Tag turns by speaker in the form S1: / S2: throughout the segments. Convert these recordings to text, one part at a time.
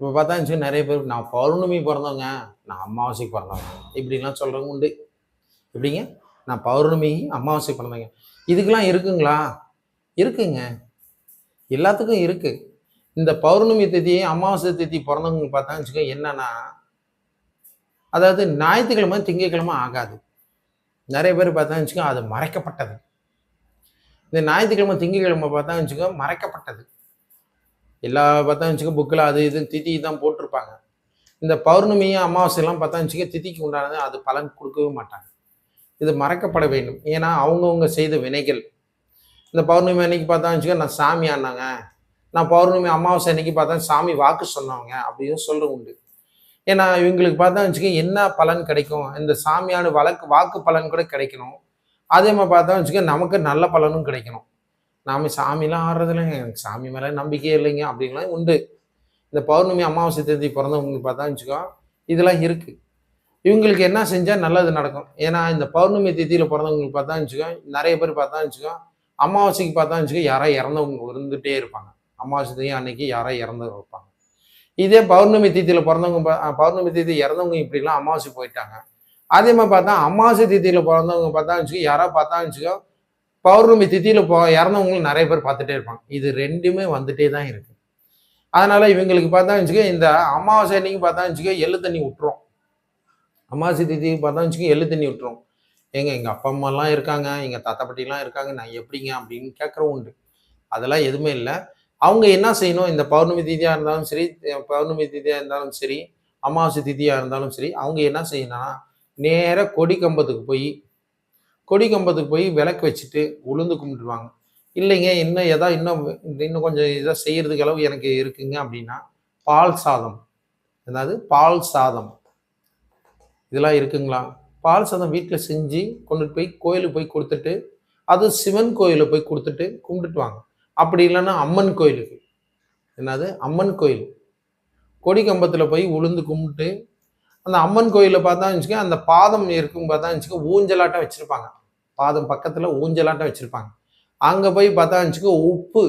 S1: இப்போ பார்த்தா வச்சுக்க நிறைய பேர் நான் பௌர்ணமி பிறந்தவங்க நான் அமாவாசைக்கு பிறந்தவங்க. இப்படிலாம் சொல்கிறவங்க உண்டு. எப்படிங்க? நான் பௌர்ணமி அமாவாசை பிறந்தவங்க. இதுக்கெல்லாம் இருக்குங்களா? இருக்குங்க. எல்லாத்துக்கும் இருக்கு. இந்த பௌர்ணமி திதி அமாவாசை திதி பிறந்தவங்க பார்த்தா வச்சுக்க என்னன்னா அதாவது ஞாயிற்றுக்கிழமை திங்கக்கிழமை ஆகாது. நிறைய பேர் பார்த்தா வச்சுக்கோங்க அது மறைக்கப்பட்டது. இந்த ஞாயிற்றுக்கிழமை திங்கக்கிழமை பார்த்தா வச்சுக்கோங்க மறைக்கப்பட்டது. எல்லா பார்த்தா வச்சுக்க புக்கில் அது இது திதி தான் போட்டிருப்பாங்க. இந்த பௌர்ணமியும் அமாவாசையெல்லாம் பார்த்தா வச்சுக்க திதிக்கு உண்டானது அது பலன் கொடுக்கவே மாட்டாங்க. இது மறக்கப்பட வேண்டும். ஏன்னா அவங்கவுங்க செய்த வினைகள். இந்த பௌர்ணமி அன்னைக்கு பார்த்தா வச்சுக்க நான் சாமி ஆனாங்க. நான் பௌர்ணமி அமாவாசை அன்னைக்கு பார்த்தா சாமி வாக்கு சொன்னவங்க அப்படின்னு சொல்கிற உண்டு. ஏன்னா இவங்களுக்கு பார்த்தா வச்சுக்க என்ன பலன் கிடைக்கும்? இந்த சாமியான வழக்கு வாக்கு பலன் கூட கிடைக்கணும். அதே மாதிரி பார்த்தா வச்சுக்க நமக்கு நல்ல பலனும் கிடைக்கணும். நாம சாமிலாம் ஆடுறதுலங்க எனக்கு சாமி மேலே நம்பிக்கையே இல்லைங்க. அப்படின்லாம் உண்டு. இந்த பௌர்ணமி அமாவாசை தேதி பிறந்தவங்களுக்கு பார்த்தா வச்சுக்கோ இதெல்லாம் இருக்குது இவங்களுக்கு என்ன செஞ்சால் நல்லது நடக்கும். ஏன்னா இந்த பௌர்ணமி தேதியில் பிறந்தவங்களுக்கு பார்த்தா வச்சுக்கோ நிறைய பேர் பார்த்தா வச்சுக்கோ அமாவாசைக்கு பார்த்தா வச்சுக்கோ யாரோ இறந்தவங்க இருந்துகிட்டே இருப்பாங்க. அமாவாசை தேதி அன்னைக்கு யாரோ இறந்து இருப்பாங்க. இதே பௌர்ணமி தீதியில் பிறந்தவங்க பௌர்ணமி தீதி இறந்தவங்க இப்படிலாம் அமாவாசை போயிட்டாங்க. அதே மாதிரி பார்த்தா அமாவாசை தீதியில் பிறந்தவங்க பார்த்தா வச்சுக்கோ யாரோ பார்த்தா வச்சுக்கோ பௌர்ணமி திதியில் போ இறந்தவங்களும் நிறைய பேர் பார்த்துட்டே இருப்பாங்க. இது ரெண்டுமே வந்துட்டே தான் இருக்கு. அதனால இவங்களுக்கு பார்த்தா வச்சுக்க இந்த அமாவாசை அன்னைக்கு பார்த்தா வச்சுக்க எள்ளு தண்ணி விட்டுரும் அமாவாசை திதிக்கு பார்த்தா வச்சுக்க எள்ளு தண்ணி விட்டுரும் ஏங்க எங்க அப்பா அம்மாலாம் இருக்காங்க எங்க தாத்தா பாட்டிலாம் இருக்காங்க நான் எப்படிங்க அப்படின்னு கேட்குற உண்டு. அதெல்லாம் எதுவுமே இல்லை. அவங்க என்ன செய்யணும்? இந்த பௌர்ணமி திதியாக இருந்தாலும் சரி பௌர்ணமி திதியாக இருந்தாலும் சரி அமாவாசை திதியாக இருந்தாலும் சரி அவங்க என்ன செய்யணும்னா நேராக கொடி கம்பத்துக்கு போய் கொடி கம்பத்துக்கு போய் விளக்கு வச்சுட்டு உளுந்து கும்பிட்டுருவாங்க. இல்லைங்க இன்னும் எதா இன்னும் இன்னும் கொஞ்சம் இதாக செய்கிறதுக்கு அளவு எனக்கு இருக்குங்க அப்படின்னா பால் சாதம். என்னது பால் சாதம். இதெல்லாம் இருக்குங்களா? பால் சாதம் வீட்டில் செஞ்சு கொண்டுட்டு போய் கோயிலுக்கு போய் கொடுத்துட்டு அது சிவன் கோயிலில் போய் கொடுத்துட்டு கும்பிட்டுட்டு வாங்க அப்படி இல்லைன்னா அம்மன் கோயிலுக்கு. என்னது? அம்மன் கோயில். கொடி கம்பத்தில் போய் உளுந்து கும்பிட்டு அந்த அம்மன் கோயிலில் பார்த்தா வச்சுக்க அந்த பாதம் இருக்கும் பார்த்தா வச்சுக்க ஊஞ்சலாட்டம் வச்சுருப்பாங்க. பாதம் பக்கத்தில் ஊஞ்சலாட்டம் வச்சுருப்பாங்க. அங்கே போய் பார்த்தா வச்சுக்கோ உப்பு.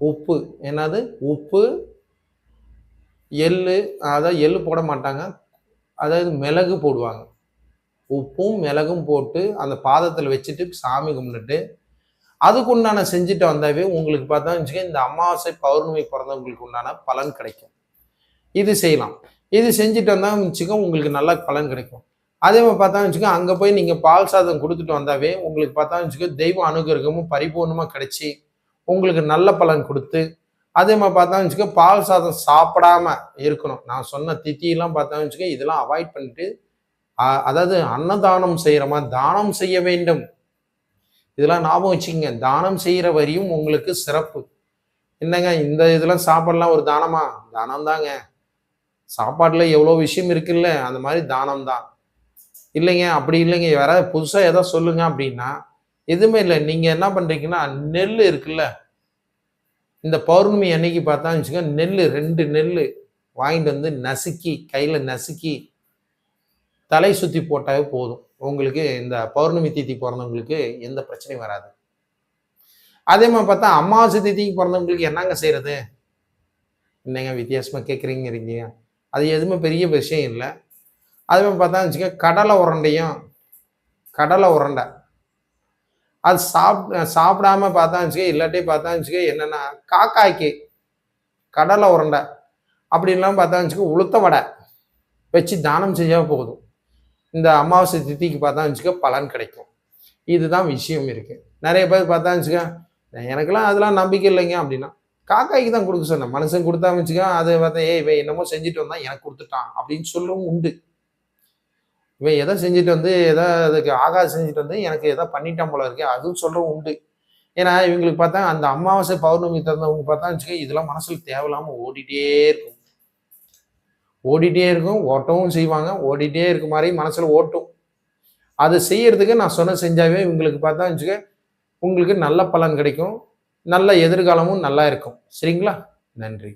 S1: உப்பு. என்னது? உப்பு எள்ளு. அதாவது எள்ளு போட மாட்டாங்க. அதாவது மிளகு போடுவாங்க. உப்பும் மிளகும் போட்டு அந்த பாதத்தில் வச்சுட்டு சாமி கும்பிட்டுட்டு அதுக்கு உண்டான செஞ்சுட்டு வந்தாவே உங்களுக்கு பார்த்தா வச்சுக்க இந்த அமாவாசை பௌர்ணமி பிறந்தவங்களுக்கு உண்டான பலன் கிடைக்கும். இது செய்யலாம். இது செஞ்சுட்டு வந்தால் வச்சுக்க உங்களுக்கு நல்ல பலன் கிடைக்கும். அதே மாதிரி பார்த்தா வச்சுக்கோ அங்கே போய் நீங்கள் பால் சாதம் கொடுத்துட்டு வந்தாவே உங்களுக்கு பார்த்தா வச்சுக்கோ தெய்வ அனுகிரகமும் பரிபூர்ணமாக கிடைச்சி உங்களுக்கு நல்ல பலன் கொடுத்து அதே மாதிரி பார்த்தா வச்சுக்கோ பால் சாதம் சாப்பிடாம இருக்கணும். நான் சொன்ன தித்தியெல்லாம் பார்த்தா வச்சுக்கோ இதெல்லாம் அவாய்ட் பண்ணிட்டு அதாவது அன்னதானம் செய்கிற மாதிரி தானம் செய்ய வேண்டும். இதெல்லாம் ஞாபகம் வச்சுக்கோங்க. தானம் செய்கிற வரியும் உங்களுக்கு சிறப்பு. என்னங்க இந்த இதெல்லாம் சாப்பாடுலாம் ஒரு தானமா? தானம் தாங்க சாப்பாட்டில் எவ்வளோ விஷயம் இருக்குல்ல அந்த மாதிரி தானம் தான் இல்லைங்க அப்படி இல்லைங்க. யாராவது புதுசாக எதாவது சொல்லுங்க அப்படின்னா எதுவுமே இல்லை. நீங்கள் என்ன பண்ணுறீங்கன்னா நெல் இருக்குல்ல இந்த பௌர்ணமி அன்னைக்கு பார்த்தா வச்சுக்க நெல் ரெண்டு நெல் வாங்கிட்டு வந்து நசுக்கி கையில் நசுக்கி தலை சுற்றி போட்டாவே போதும். உங்களுக்கு இந்த பௌர்ணமி தீத்தி பிறந்தவங்களுக்கு எந்த பிரச்சனையும் வராது. அதே மாதிரி பார்த்தா அமாவாசை தீதிக்கு பிறந்தவங்களுக்கு என்னங்க செய்கிறது என்னங்க வித்தியாசமாக கேட்குறீங்கிறீங்க அது எதுவுமே பெரிய விஷயம் இல்லை. அதே மாதிரி பார்த்தா வச்சுக்க கடலை உருண்டையும் கடலை உருண்டை. அது சாப் சாப்பிடாம பார்த்தா வச்சுக்க இல்லாட்டி பார்த்தா வச்சுக்க என்னென்னா காக்காய்க்கு கடலை உருண்டை. அப்படின்லாம் பார்த்தா வச்சுக்க உளுத்த வடை வச்சு தானம் செஞ்சால் போதும். இந்த அமாவாசை திதிக்கு பார்த்தா வச்சுக்க பலன் கிடைக்கும். இதுதான் விஷயம் இருக்குது நிறைய பேர் பார்த்தா வச்சுக்க எனக்கெல்லாம் அதெல்லாம் நம்பிக்கை இல்லைங்க அப்படின்னா காக்காய்க்கு தான் கொடுக்க சொன்னேன். மனுஷன் கொடுத்தா வச்சுக்க அது பார்த்தா ஏய் இவன் என்னமோ செஞ்சுட்டு வந்தான் எனக்கு கொடுத்துட்டான் அப்படின்னு சொல்லவும் உண்டு. இவன் எதை செஞ்சுட்டு வந்து எதை அதுக்கு ஆகாது செஞ்சுட்டு வந்து எனக்கு எதை பண்ணிட்டான் போல இருக்கேன் அதுவும் சொல்றவும் உண்டு. ஏன்னா இவங்களுக்கு பார்த்தா அந்த அமாவாசை பௌர்ணமி திறந்தவங்க பார்த்தா வச்சுக்க இதெல்லாம் மனசில் தேவையில்லாமல் ஓடிட்டே இருக்கும். ஓடிட்டே இருக்கும் ஓட்டவும் செய்வாங்க ஓடிட்டே இருக்க மாதிரி மனசில் ஓட்டும். அது செய்யறதுக்கு நான் சொன்ன செஞ்சாவே இவங்களுக்கு பார்த்தா வச்சுக்க உங்களுக்கு நல்ல பலன் கிடைக்கும் நல்ல எதிர்காலமும் நல்லா இருக்கும். சரிங்களா? நன்றி.